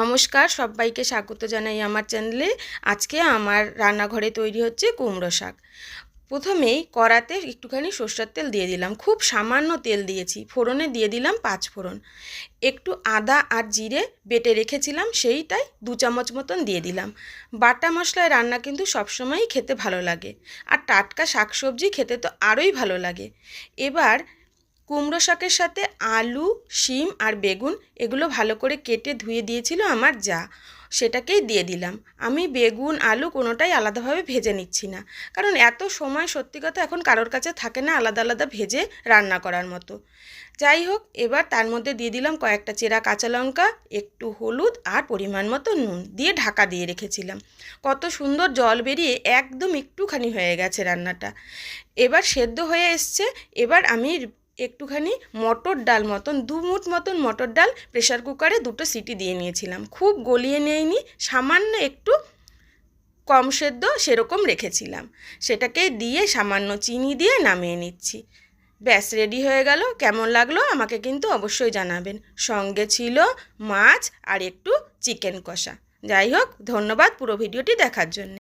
নমস্কার, সবাইকে স্বাগত জানাই আমার চ্যানেলে। আজকে আমার রান্নাঘরে তৈরি হচ্ছে কুমড়ো শাক। প্রথমেই কড়াতে একটুখানি সর্ষের তেল দিয়ে দিলাম। খুব সামান্য তেল দিয়েছি। ফোড়নে দিয়ে দিলাম পাঁচ ফোড়ন। একটু আদা আর জিরে বেটে রেখেছিলাম, সেইটাই দু চামচ মতন দিয়ে দিলাম। বাটা মশলায় রান্না কিন্তু সবসময়ই খেতে ভালো লাগে। আর টাটকা শাকসবজি খেতে তো আরোই ভালো লাগে। এবার কুমড়ো শাকের সাথে আলু, শিম আর বেগুন এগুলো ভালো করে কেটে ধুয়ে দিয়েছিল আমার যা। সেটাকেই দিয়ে দিলাম। আমি বেগুন, আলু কোনোটাই আলাদাভাবে ভেজে নিচ্ছি না। কারণ এত সময় সত্যি কথা এখন কারোর কাছে থাকে না আলাদা আলাদা ভেজে রান্না করার মতো। যাই হোক, এবার তার মধ্যে দিয়ে দিলাম কয়েকটা চেরা কাঁচা লঙ্কা, একটু হলুদ আর পরিমাণ মতো নুন দিয়ে ঢাকা দিয়ে রেখেছিলাম। কত সুন্দর জল বেরিয়ে একদম একটুখানি হয়ে গেছে রান্নাটা। এবার সেদ্ধ হয়ে এসছে। এবার আমি একটুখানি মটর ডাল মতন, দু মুঠ মতন মটর ডাল প্রেশার কুকারে দুটো সিটি দিয়ে নিয়েছিলাম। খুব গলিয়ে নেয়নি, সামান্য একটু কম সেদ্ধ সেরকম রেখেছিলাম। সেটাকে দিয়ে সামান্য চিনি দিয়ে নামিয়ে নিচ্ছি। ব্যাস রেডি হয়ে গেল। কেমন লাগল আমাকে কিন্তু অবশ্যই জানাবেন। সঙ্গে ছিল মাছ আর একটু চিকেন কষা। যাই হোক, ধন্যবাদ পুরো ভিডিওটি দেখার জন্য।